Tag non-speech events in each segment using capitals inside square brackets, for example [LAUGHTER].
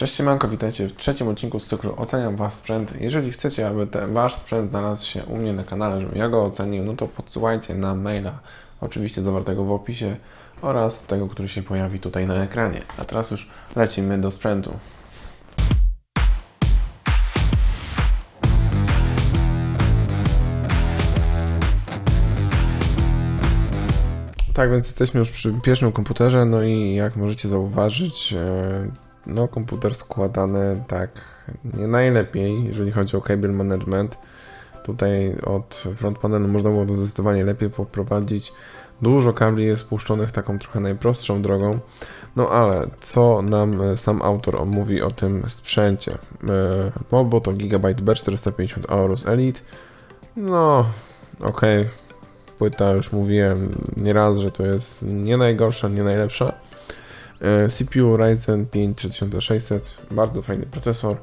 Cześć siemanko, witajcie w trzecim odcinku z cyklu Oceniam Wasz sprzęt. Jeżeli chcecie, aby ten Wasz sprzęt znalazł się u mnie na kanale, żebym ja go ocenił, no to podsyłajcie na maila, oczywiście zawartego w opisie oraz tego, który się pojawi tutaj na ekranie. A teraz już lecimy do sprzętu. Tak, więc jesteśmy już przy pierwszym komputerze, no i jak możecie zauważyć, e, no komputer składany tak nie najlepiej, jeżeli chodzi o cable management. Tutaj od front panelu można było to zdecydowanie lepiej poprowadzić. Dużo kabli jest puszczonych taką trochę najprostszą drogą. No ale co nam e, sam autor mówi o tym sprzęcie? E, Mobo to Gigabyte B450 Aorus Elite. No, okej. Płyta już mówiłem nieraz, że to jest nie najgorsza, nie najlepsza. E, CPU Ryzen 5 3600, bardzo fajny procesor,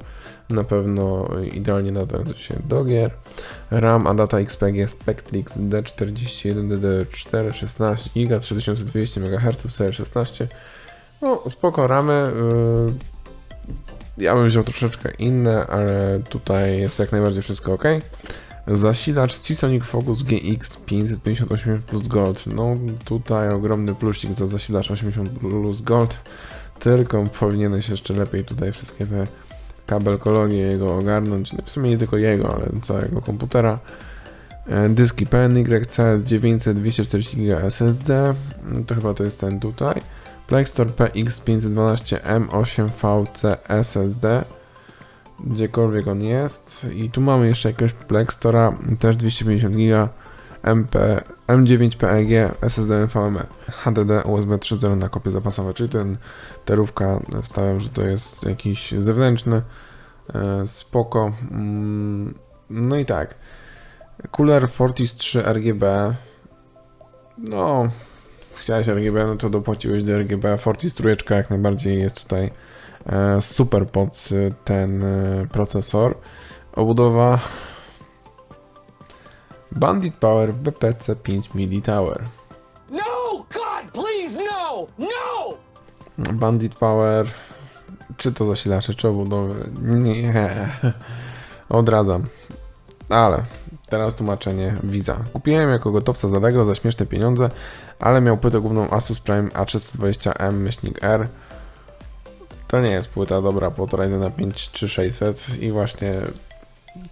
na pewno idealnie nadający się do gier. RAM Adata XPG Spectrix D41DD4 16 GB 3200 MHz CL16. No spoko ramy. y, Ja bym wziął troszeczkę inne, ale tutaj jest jak najbardziej wszystko ok. Zasilacz Seasonic Focus GX 558 plus Gold. No tutaj ogromny plusik za zasilacz 80 plus Gold. Tylko powinieneś jeszcze lepiej tutaj wszystkie te kabelkologie jego ogarnąć. No w sumie nie tylko jego, ale całego komputera. E, Dyski PNY CS 900 240 GB SSD. To chyba to jest ten tutaj. Plextor PX512 M8VC SSD gdziekolwiek on jest. I tu mamy jeszcze jakiegoś Plextora, też 250 GB, MP, M9 PEG, SSD NVMe, HDD, USB 3.0 na kopie zapasowe, czyli ten terówka, stawiam, że to jest jakiś zewnętrzny, e, spoko. Mm, No i tak, Cooler Fortis 3 RGB, no, chciałeś RGB, no to dopłaciłeś do RGB, Fortis trójeczka jak najbardziej jest tutaj super pod e, ten e, procesor. Obudowa Bandit Power BPC 5 mili Tower. No! God, please, no! No! Bandit Power, czy to zasilacze, czy obudowy? Nie, odradzam. Ale teraz tłumaczenie Visa. Kupiłem jako gotowca z Allegro za śmieszne pieniądze, ale miał płytę główną Asus Prime A320M-R. To nie jest płyta dobra pod Ryzena 5 3600 i właśnie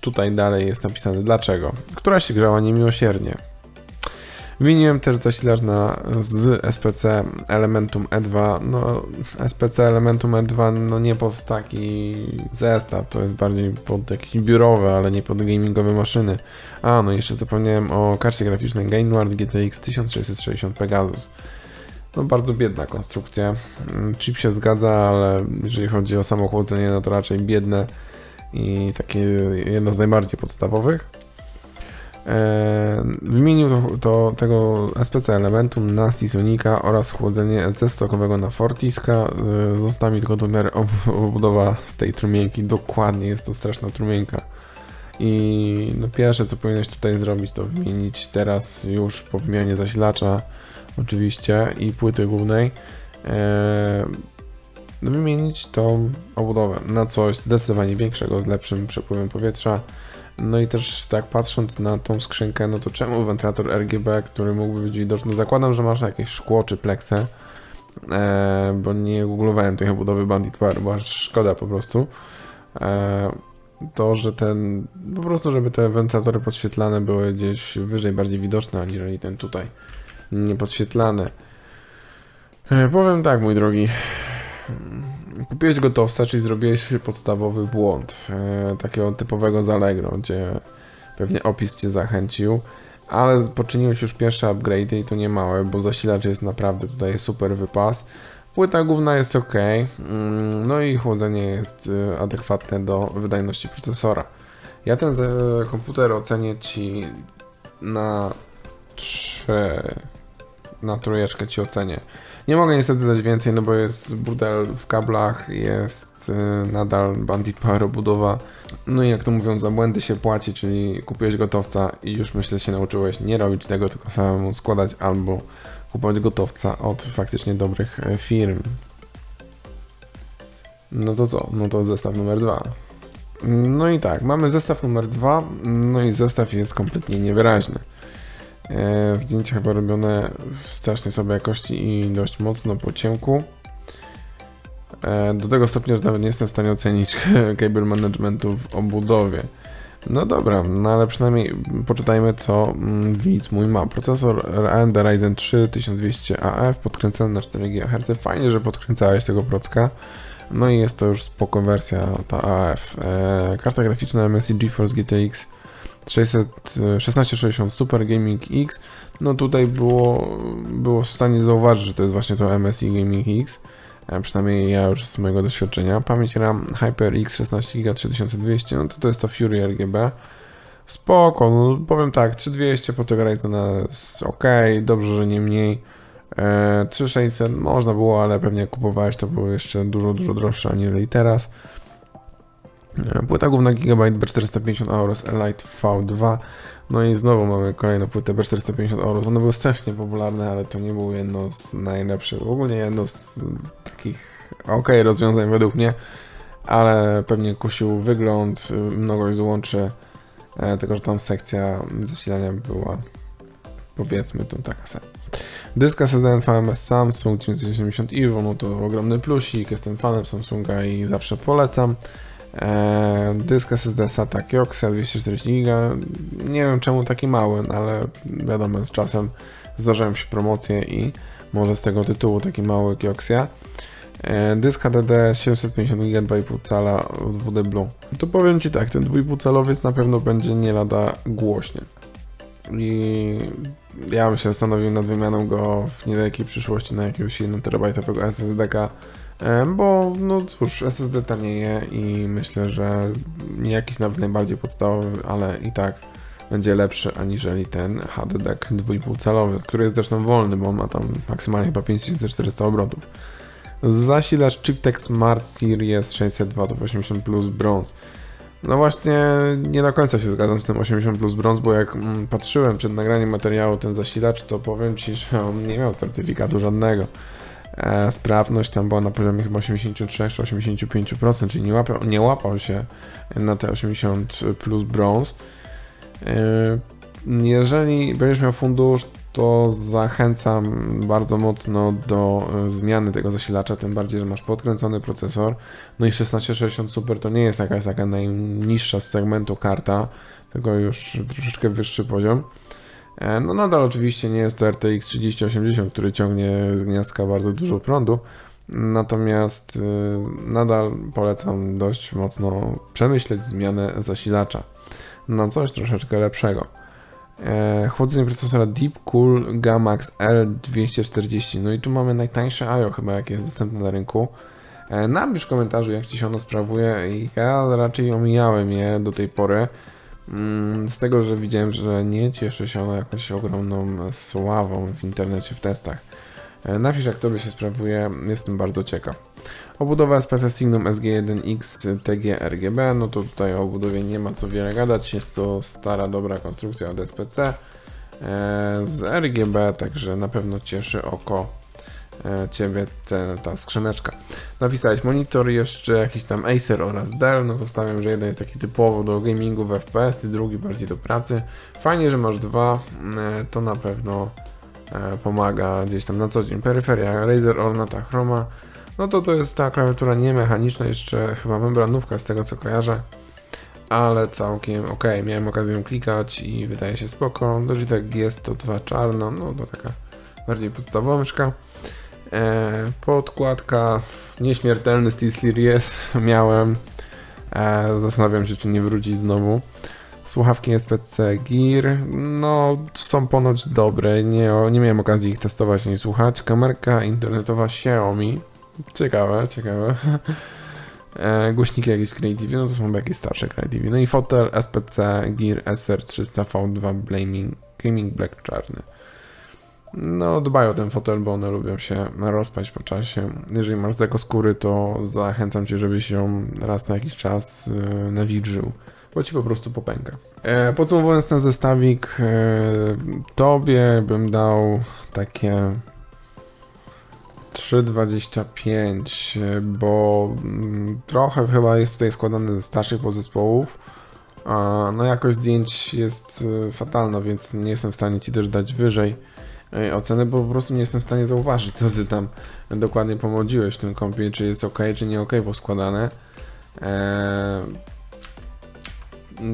tutaj dalej jest napisane dlaczego. Która się grzała niemiłosiernie. Wymieniłem też zasilacz na, z SPC Elementum E2. No, SPC Elementum E2 no nie pod taki zestaw, to jest bardziej pod jakieś biurowe, ale nie pod gamingowe maszyny. A, no jeszcze zapomniałem o karcie graficznej Gainward GTX 1660 Pegasus. No bardzo biedna konstrukcja. Mm, Chip się zgadza, ale jeżeli chodzi o samo chłodzenie, no to raczej biedne i takie jedno z najbardziej podstawowych. Eee, Wymienił to, to tego SPC Elementum na Seasonika oraz chłodzenie ze stokowego na Fortiska. Eee, Została mi tylko ob- obudowa z tej trumienki. Dokładnie jest to straszna trumienka. I no pierwsze co powinieneś tutaj zrobić to wymienić teraz już po wymianie zasilacza oczywiście i płyty głównej eee, no wymienić tą obudowę na coś zdecydowanie większego z lepszym przepływem powietrza no i też tak patrząc na tą skrzynkę, no to czemu wentylator RGB, który mógłby być widoczny? Zakładam, że masz jakieś szkło czy pleksę, e, bo nie googlowałem tej obudowy Bandit Power, bo aż szkoda po prostu. E, to, że ten, po prostu, żeby te wentylatory podświetlane były gdzieś wyżej, bardziej widoczne, aniżeli ten tutaj niepodświetlany. E, powiem tak, mój drogi. Kupiłeś gotowca, czyli zrobiłeś podstawowy błąd. E, takiego typowego z Allegro, gdzie pewnie opis cię zachęcił, ale poczyniłeś już pierwsze upgrade i to nie małe, bo zasilacz jest naprawdę tutaj super wypas. Płyta główna jest ok, mm, no i chłodzenie jest e, adekwatne do wydajności procesora. Ja ten komputer ocenię ci na 3, na trójeczkę ci ocenię. Nie mogę niestety dać więcej, no bo jest burdel w kablach, jest y, nadal Bandit Power obudowa. No i jak to mówią, za błędy się płaci, czyli kupiłeś gotowca i już myślę się nauczyłeś nie robić tego, tylko samemu składać albo kupować gotowca od faktycznie dobrych e, firm. No to co? No to zestaw numer dwa. No i tak, mamy zestaw numer dwa, no i zestaw jest kompletnie niewyraźny. E, zdjęcia chyba robione w strasznie słabej jakości i dość mocno po ciemku. E, do tego stopnia, że nawet nie jestem w stanie ocenić [LAUGHS] cable managementu w obudowie. No dobra, no ale przynajmniej poczytajmy co mm, widz mój ma. Procesor AMD Ryzen 3 1200AF podkręcony na 4 GHz. Fajnie, że podkręcałeś tego procka. No i jest to już spoko wersja ta AF. E, karta graficzna MSI GeForce GTX 600, 1660 Super Gaming X. No tutaj było, było w stanie zauważyć, że to jest właśnie to MSI Gaming X. E, przynajmniej ja już z mojego doświadczenia. Pamięć RAM HyperX 16 GB 3200, no to to jest to Fury RGB. Spoko, no powiem tak, 3200 po tego Ryzena jest ok, dobrze, że nie mniej. E, 3600 można było, ale pewnie kupowałeś to było jeszcze dużo, dużo droższe aniżeli teraz. E, Płyta główna Gigabyte B450 Aorus Elite V2. No i znowu mamy kolejną płytę B450 Aorus. One były strasznie popularne, ale to nie było jedno z najlepszych. Ogólnie jedno z takich ok rozwiązań według mnie, ale pewnie kusił wygląd, y, mnogość złączy, e, tylko że tam sekcja zasilania była powiedzmy to taka se. Dysk SSD NVMe Samsung 970 Evo, no to ogromny plusik, jestem fanem Samsunga i zawsze polecam. Eee, dysk SSD SATA Kioxia 240 GB. Nie wiem czemu taki mały, ale wiadomo, z czasem zdarzają się promocje i może z tego tytułu taki mały Kioxia. Eee, dysk HDD 750 GB 2,5 cala WD Blue. To powiem Ci tak, ten 2,5 calowiec na pewno będzie nie lada głośnie. I ja bym się zastanowił nad wymianą go w niedalekiej przyszłości na jakiegoś 1 terabajtowego SSD-ka, bo no cóż, SSD tanieje i myślę, że jakiś nawet najbardziej podstawowy, ale i tak będzie lepszy aniżeli ten HDD 2,5 calowy, który jest zresztą wolny, bo on ma tam maksymalnie chyba 5400 obrotów. Zasilacz Chiptech Smart Series 600 W 80 Plus Bronze. No właśnie, nie do końca się zgadzam z tym 80 plus brąz, bo jak mm, patrzyłem przed nagraniem materiału ten zasilacz, to powiem Ci, że on nie miał certyfikatu żadnego. E, sprawność tam była na poziomie chyba 86-85%, czyli nie łapał, nie łapał się na te 80 plus brąz. E, jeżeli będziesz miał fundusz, to zachęcam bardzo mocno do e, zmiany tego zasilacza, tym bardziej, że masz podkręcony procesor. No i 1660 Super to nie jest jakaś taka najniższa z segmentu karta, tylko już troszeczkę wyższy poziom. E, No nadal oczywiście nie jest to RTX 3080, który ciągnie z gniazdka bardzo dużo prądu, natomiast y, nadal polecam dość mocno przemyśleć zmianę zasilacza na coś troszeczkę lepszego. E, chłodzenie procesora Deepcool Gamax L240. No i tu mamy najtańsze IO chyba jakie jest dostępne na rynku. E, napisz w komentarzu jak Ci się ono sprawuje ja raczej omijałem je do tej pory. Mm, Z tego, że widziałem, że nie cieszy się ono jakąś ogromną sławą w internecie w testach. E, Napisz jak Tobie się sprawuje, jestem bardzo ciekaw. Obudowa SPC Signum SG1X TG RGB, no to tutaj o obudowie nie ma co wiele gadać, jest to stara, dobra konstrukcja od SPC e, z RGB, także na pewno cieszy oko Ciebie te, ta skrzyneczka. Napisałeś monitor, jeszcze jakiś tam Acer oraz Dell, no to stawiam, że jeden jest taki typowo do gamingu w FPS, i drugi bardziej do pracy. Fajnie, że masz dwa, e, to na pewno e, pomaga gdzieś tam na co dzień. Peryferia Razer Ornata Chroma, no to to jest ta klawiatura niemechaniczna, jeszcze chyba membranówka z tego co kojarzę, ale całkiem ok. Miałem okazję ją klikać i wydaje się spoko. Logitech G102 czarno, no to taka bardziej podstawowa myszka. E, podkładka nieśmiertelny SteelSeries [LAUGHS] miałem. E, zastanawiam się, czy nie wrócić znowu. Słuchawki SPC Gear, no są ponoć dobre, nie, nie miałem okazji ich testować ani słuchać. Kamerka internetowa Xiaomi, ciekawe, ciekawe. [LAUGHS] E, głośniki jakieś Creative, no to są jakieś starsze Creative. No i fotel SPC Gear SR300 V2 Blaming Gaming Black czarny. No, dbaj o ten fotel, bo one lubią się rozpaść po czasie. Jeżeli masz z eko skóry, to zachęcam cię, żebyś ją raz na jakiś czas yy, nawilżył, bo ci po prostu popęka. E, podsumowując ten zestawik, e, tobie bym dał takie 3,25, e, bo mm, trochę chyba jest tutaj składany ze starszych podzespołów. A, no jakość zdjęć jest e, fatalna, więc nie jestem w stanie Ci też dać wyżej oceny, bo po prostu nie jestem w stanie zauważyć, co Ty tam dokładnie pomodziłeś w tym kompie, czy jest ok, czy nie ok poskładane. Eee,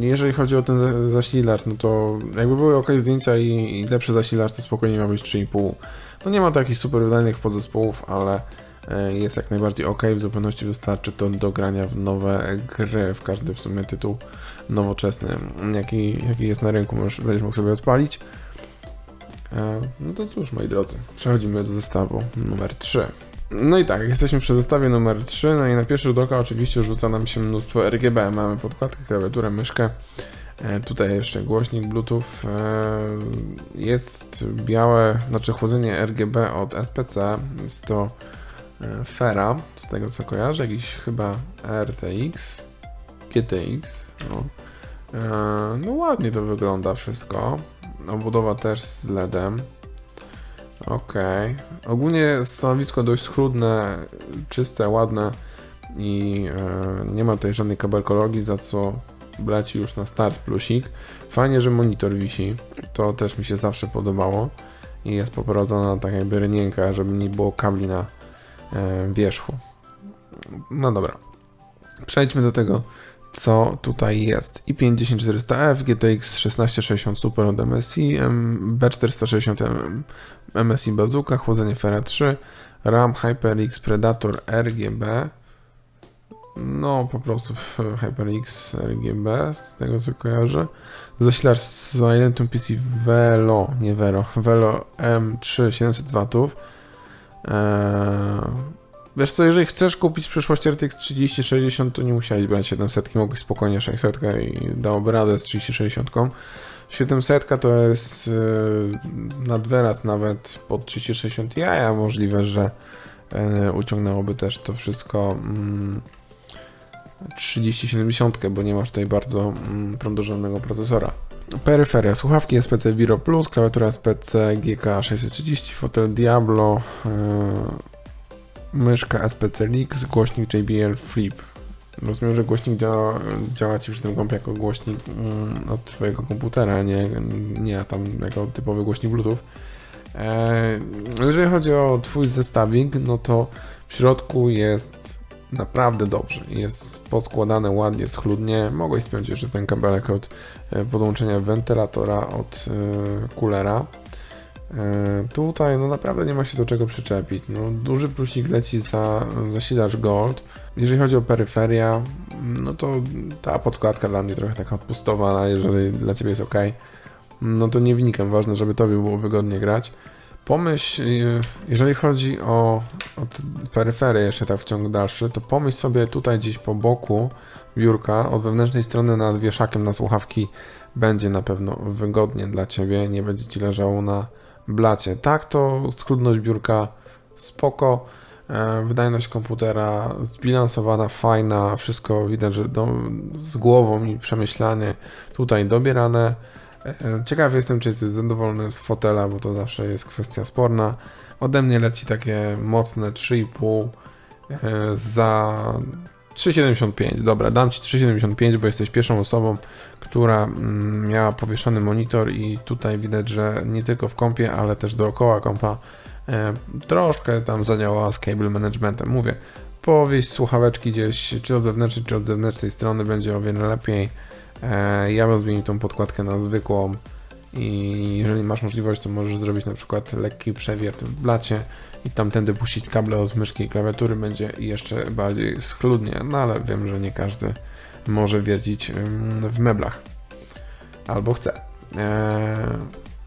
jeżeli chodzi o ten za- zasilacz, no to jakby były ok zdjęcia i, i lepszy zasilacz, to spokojnie miał być 3,5. No nie ma to jakichś super wydajnych podzespołów, ale e, jest jak najbardziej ok, w zupełności wystarczy to do grania w nowe gry, w każdy w sumie tytuł nowoczesny, jaki, jaki jest na rynku, możesz, będziesz mógł sobie odpalić. E, No to cóż, moi drodzy, przechodzimy do zestawu numer 3. No i tak, jesteśmy przy zestawie numer 3, no i na pierwszy rzut oka oczywiście rzuca nam się mnóstwo RGB. Mamy podkładkę, klawiaturę, myszkę, e, tutaj jeszcze głośnik Bluetooth, e, jest białe, znaczy chłodzenie RGB od SPC, jest to Fera, z tego co kojarzę, jakiś chyba RTX, GTX, no. No ładnie to wygląda wszystko, obudowa też z LEDem, Okej. Ogólnie stanowisko dość schludne, czyste, ładne i e, nie ma tutaj żadnej kabelkologii, za co leci już na start plusik. Fajnie, że monitor wisi, to też mi się zawsze podobało i jest poprowadzona tak jakby rynienka, żeby nie było kabli na e, wierzchu. No dobra. Przejdźmy do tego, co tutaj jest. i5-10400F, GTX 1660 Super od MSI, M- B460 M- MSI Bazooka, chłodzenie Fera 3, RAM HyperX Predator RGB. No, po prostu HyperX RGB, z tego co kojarzę. Zasilacz z Silentum PC Velo, nie Vero, Velo M3 700 W. Eee, wiesz co, jeżeli chcesz kupić w przyszłości RTX 3060, to nie musiałeś brać 700, mogłeś spokojnie 600 i dałoby radę z 3060. 700 to jest yy, nadwerac nawet pod 3060 jaja możliwe, że yy, uciągnęłoby też to wszystko mm, 3070, bo nie masz tutaj bardzo mm, prądożonego procesora. Peryferia, słuchawki SPC Viro Plus, klawiatura SPC GK630, fotel Diablo, yy, myszka SPC Lix, głośnik JBL Flip. Rozumiem, że głośnik działa, działa Ci przy tym kompie jako głośnik mm, od Twojego komputera, nie, nie tam jako typowy głośnik Bluetooth. E, jeżeli chodzi o Twój zestawik, no to w środku jest naprawdę dobrze. Jest poskładane ładnie, schludnie. Mogłeś spiąć jeszcze ten kabelek od e, podłączenia wentylatora od e, kulera. E, Tutaj no naprawdę nie ma się do czego przyczepić. No, duży plusik leci za zasilacz Gold. Jeżeli chodzi o peryferia, no to ta podkładka dla mnie trochę taka odpustowa, jeżeli dla Ciebie jest ok, no to nie wnikam. Ważne, żeby Tobie było wygodnie grać. Pomyśl, y, jeżeli chodzi o, o te peryfery jeszcze tak w ciągu dalszy, to pomyśl sobie tutaj gdzieś po boku biurka, od wewnętrznej strony nad wieszakiem na słuchawki będzie na pewno wygodnie dla Ciebie, nie będzie Ci leżało na blacie. Tak, to schludność biurka spoko, e, wydajność komputera zbilansowana, fajna, wszystko widać, że do, z głową i przemyślanie tutaj dobierane. E, Ciekaw jestem, czy jesteś zadowolony z fotela, bo to zawsze jest kwestia sporna. Ode mnie leci takie mocne 3,5 e, za 3,75. Dobra, dam Ci 3,75, bo jesteś pierwszą osobą, która mm, miała powieszony monitor i tutaj widać, że nie tylko w kompie, ale też dookoła kompa e, troszkę tam zadziałała z cable managementem. Mówię, powieść słuchaweczki gdzieś, czy od wewnętrznej, czy od zewnętrznej strony będzie o wiele lepiej. E, ja bym zmienił tą podkładkę na zwykłą i jeżeli masz możliwość, to możesz zrobić na przykład lekki przewiert w blacie i tamtędy puścić kable od myszki i klawiatury, będzie jeszcze bardziej schludnie, no ale wiem, że nie każdy może wiercić ym, w meblach. Albo chce. Eee,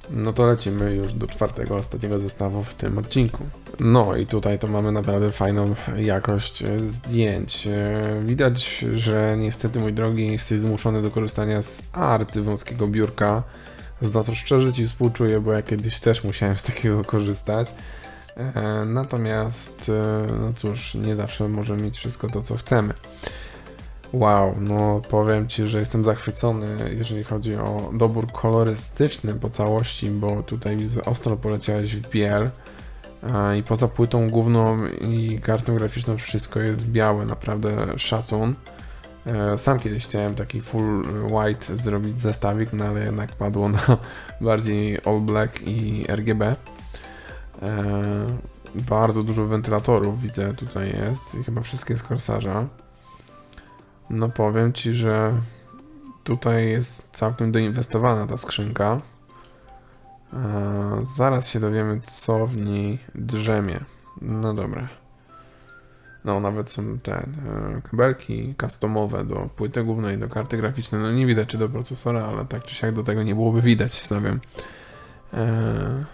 no to lecimy już do czwartego, ostatniego zestawu w tym odcinku. No i tutaj to mamy naprawdę fajną jakość e, zdjęć. E, Widać, że niestety, mój drogi, jesteś zmuszony do korzystania z arcywąskiego biurka. Za to szczerze Ci współczuję, bo ja kiedyś też musiałem z takiego korzystać. E, Natomiast, e, no cóż, nie zawsze możemy mieć wszystko to, co chcemy. Wow, no powiem Ci, że jestem zachwycony, jeżeli chodzi o dobór kolorystyczny po całości, bo tutaj ostro poleciałeś w biel. I poza płytą główną i kartą graficzną wszystko jest białe, naprawdę szacun. E, Sam kiedyś chciałem taki full white zrobić zestawik, no ale jednak padło na [LAUGHS] bardziej all black i RGB. E, Bardzo dużo wentylatorów widzę tutaj jest i chyba wszystkie z Corsarza. No powiem Ci, że tutaj jest całkiem doinwestowana ta skrzynka. E, Zaraz się dowiemy, co w niej drzemie. No dobra. No, nawet są te e, kabelki customowe do płyty głównej, do karty graficznej. No nie widać czy do procesora, ale tak czy siak do tego nie byłoby widać, stawiam. E,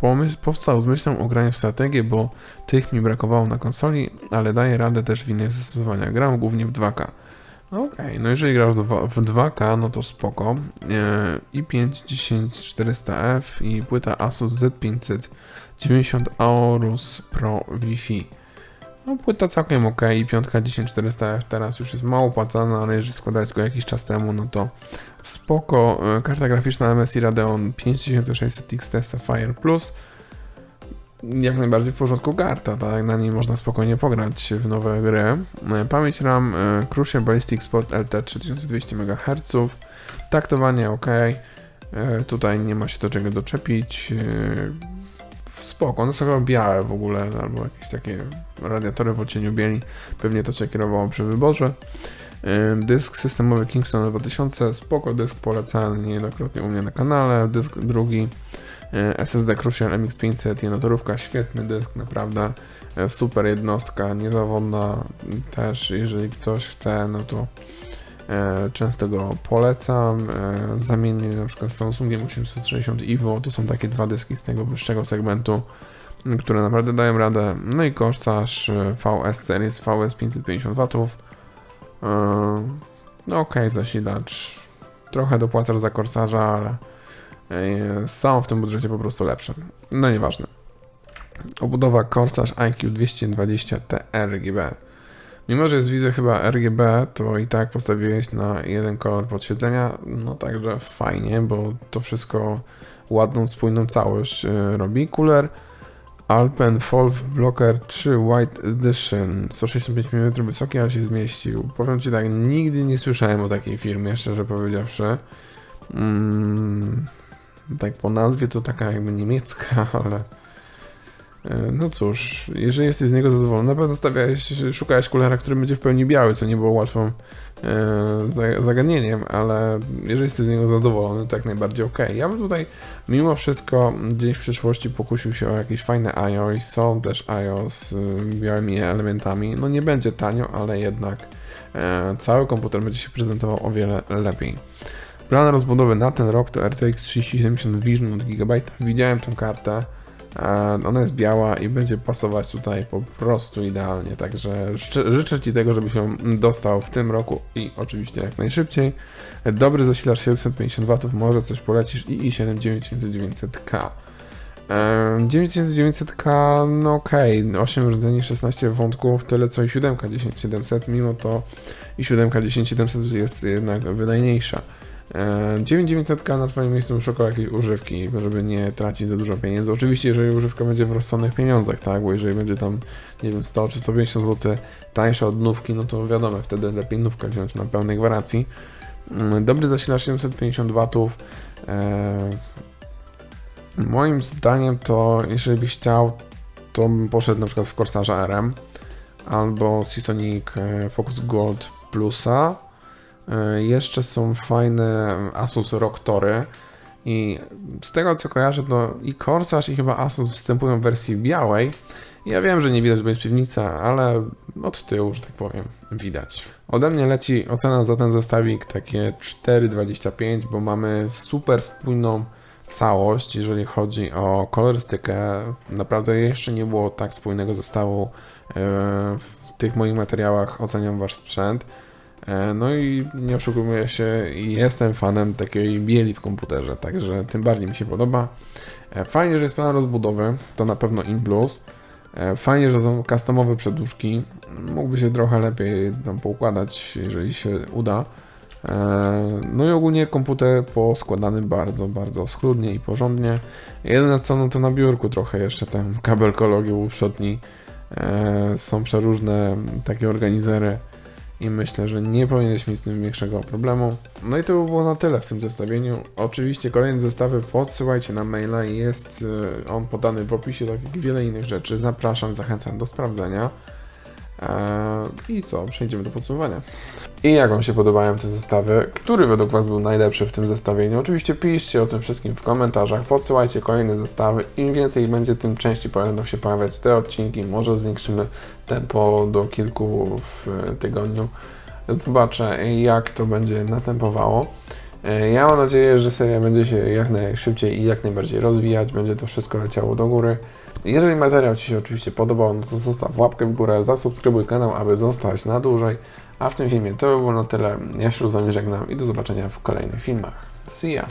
pomyśl, powstał z myślą o graniu w strategię, bo tych mi brakowało na konsoli, ale daję radę też w innych zastosowaniach. Gram głównie w 2K. Okej, no jeżeli grasz w 2K, no to spoko. E, i5 10400F i płyta Asus Z590 Aorus Pro Wi-Fi. No płyta całkiem ok piątka 10400F teraz już jest mało płacana, ale jeżeli składać go jakiś czas temu, no to spoko. E, Karta graficzna MSI Radeon 5600 XT Sapphire Plus. Jak najbardziej w porządku karta, tak? Na niej można spokojnie pograć w nowe gry. E, Pamięć RAM e, Crucial Ballistic Sport LT 3200 MHz. Taktowanie ok. Tutaj nie ma się do czego doczepić. Spoko, one są chyba białe w ogóle, albo jakieś takie radiatory w odcieniu bieli. Pewnie to cię kierowało przy wyborze. Dysk systemowy Kingston 2000, spoko dysk polecany niejednokrotnie u mnie na kanale. Dysk drugi y, SSD Crucial MX500, jednotorówka, świetny dysk, naprawdę y, super jednostka, niezawodna też, jeżeli ktoś chce, no to y, często go polecam. Y, Zamiennie na przykład z Samsungiem 860 EVO, to są takie dwa dyski z tego wyższego segmentu, które naprawdę dają radę. No i koszarz y, VS Series VS 550 W. No okej, zasilacz. Trochę dopłacasz za korsarza, ale są w tym budżecie po prostu lepsze. No nieważne. Obudowa Corsarz IQ 220 TRGB. Mimo, że jest widzę chyba RGB, to i tak postawiłeś na jeden kolor podświetlenia, no także fajnie, bo to wszystko ładną, spójną całość yy, robi. Cooler Alpen Wolf Blocker 3 White Edition 165 mm wysoki, ale się zmieścił. Powiem Ci tak, nigdy nie słyszałem o takiej firmie, szczerze powiedziawszy. Mm, tak po nazwie to taka jakby niemiecka, [LAUGHS] ale e, no cóż, jeżeli jesteś z niego zadowolony, na pewno stawiałeś, szukałeś kulera, który będzie w pełni biały, co nie było łatwą e, za- zagadnieniem, ale jeżeli jesteś z niego zadowolony, to jak najbardziej ok. Ja bym tutaj mimo wszystko gdzieś w przyszłości pokusił się o jakieś fajne IO i są też IO z y, białymi elementami. No nie będzie tanio, ale jednak e, cały komputer będzie się prezentował o wiele lepiej. Plan rozbudowy na ten rok to RTX 3070 Vision od Gigabyte. Widziałem tą kartę. Ona jest biała i będzie pasować tutaj po prostu idealnie. Także życzę- Ci tego, żebyś ją dostał w tym roku i oczywiście jak najszybciej. Dobry zasilacz 750 W, może coś polecisz i i7 9900K. Em, 9900K, no okej, 8 rdzeni, 16 wątków, tyle co i 7 10700, mimo to i 7 10700 jest jednak wydajniejsza. Em, 9900K na Twoim miejscu bym szukał jakiejś używki, żeby nie tracić za dużo pieniędzy. Oczywiście, jeżeli używka będzie w rozsądnych pieniądzach, tak, bo jeżeli będzie tam, nie wiem, 100 czy 150 zł tańsza od nówki, no to wiadomo, wtedy lepiej nówkę wziąć na pełnej gwarancji. Mm, Dobry zasilacz 750 W. E, moim zdaniem to, jeżeli byś chciał, to bym poszedł na przykład w Corsarza RM albo Seasonic e, Focus Gold Plusa. E, jeszcze są fajne Asus ROG Tory. I z tego co kojarzę, to i Corsarz i chyba Asus występują w wersji białej. Ja wiem, że nie widać, jest piwnica, ale od tyłu, że tak powiem, widać. Ode mnie leci ocena za ten zestawik takie 4,25, bo mamy super spójną całość, jeżeli chodzi o kolorystykę. Naprawdę jeszcze nie było tak spójnego zestawu e, w tych moich materiałach. Oceniam wasz sprzęt. E, No i nie oszukujmy się, jestem fanem takiej bieli w komputerze, także tym bardziej mi się podoba. E, Fajnie, że jest plan rozbudowy, to na pewno in plus. E, Fajnie, że są customowe przedłużki. Mógłby się trochę lepiej tam poukładać, jeżeli się uda. No i ogólnie komputer poskładany bardzo, bardzo schludnie i porządnie. Jedyne co, no to na biurku trochę jeszcze ten kabel kologii uprzedni. E, Są przeróżne takie organizery i myślę, że nie powinieneś mieć z tym większego problemu. No i to by było na tyle w tym zestawieniu. Oczywiście kolejne zestawy podsyłajcie na maila, jest e, on podany w opisie, tak jak wiele innych rzeczy. Zapraszam, zachęcam do sprawdzenia. Eee, I co, przejdziemy do podsumowania. I jak Wam się podobają te zestawy? Który według Was był najlepszy w tym zestawieniu? Oczywiście piszcie o tym wszystkim w komentarzach, podsyłajcie kolejne zestawy. Im więcej ich będzie, tym częściej będą się pojawiać te odcinki. Może zwiększymy tempo do kilku w tygodniu. Zobaczę, jak to będzie następowało. E, Ja mam nadzieję, że seria będzie się jak najszybciej i jak najbardziej rozwijać, będzie to wszystko leciało do góry. Jeżeli materiał Ci się oczywiście podobał, no to zostaw łapkę w górę, zasubskrybuj kanał, aby zostać na dłużej. A w tym filmie to by było na tyle. Ja się z żegnam i do zobaczenia w kolejnych filmach. See ya!